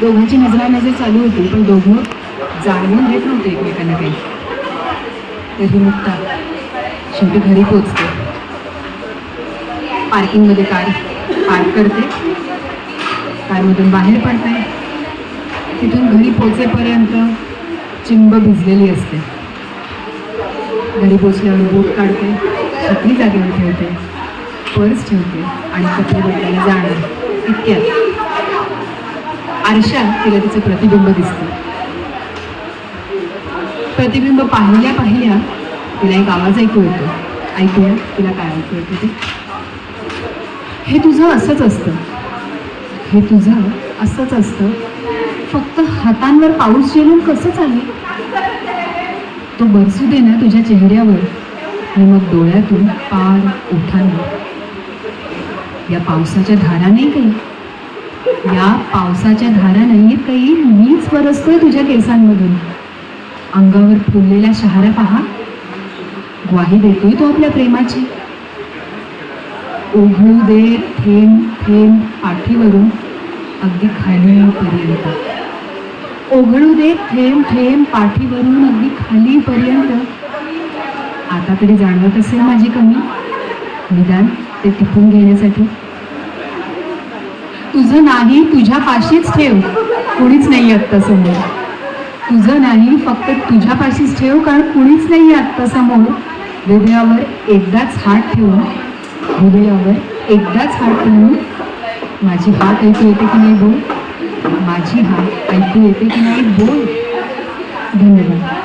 दोघांची नजरानजर चालू होती पण दोघं जाणून घेत नव्हते एकमेकांना काही. तरी मुक्ता शेवटी घरी पोचते पार्किंगमध्ये कार पार्क करते. कारमधून बाहेर पडते. तिथून घरी पोचेपर्यंत चिंब भिजलेली असते. घरी पोचल्यावर बूट काढते छत्री जागेवर ठेवते पर्स ठेवते आणि कपडे बदलायला जाणार इतक्यात. आरशात तिला तिचं प्रतिबिंब दिसतं. प्रतिबिंब पाहिल्या पाहिल्या तिला एक आवाज ऐकू येतो. ऐकूया तिला काय ऐकू येतो ते? हे तुझं असंच असतं. हे तुझं असंच असतं. फक्त हातांवर पाऊस झेलून कसं चालेल? तो बरसू दे ना तुझ्या चेहऱ्यावर आणि मग डोळ्यातून पार ओठांवर या पावसाच्या धारा नाही काही या पावसाच्या धारा नाही काही. मीच बरसतोय तुझ्या केसांमधून. अंगावर फुललेल्या शहारा पहा. ग्वाही देतोय तो आपल्या प्रेमाची. ओघळू दे थेंब थेंब पाठीवरून. अगदी खालीपर्यंत. ओघळू दे थेंब थेंब पाठीवरून. अगदी खालीपर्यंत. आता तरी जाणवत असेल माझी कमी. निदान ते टिपून घेण्यासाठी. तुझं नाही तुझ्या पाशीच ठेव. कुणीच नाही आत्ता समोर तुझं नाही फक्त तुझ्या पाशीच ठेव कारण कुणीच नाही आत्ता समोर हृदयावर एकदाच हात ठेवून हृदयावर एकदाच हात ठेवून माझी हात ऐकू येते की नाही बोल? माझी हात ऐकू येते की नाही बोल? धन्यवाद.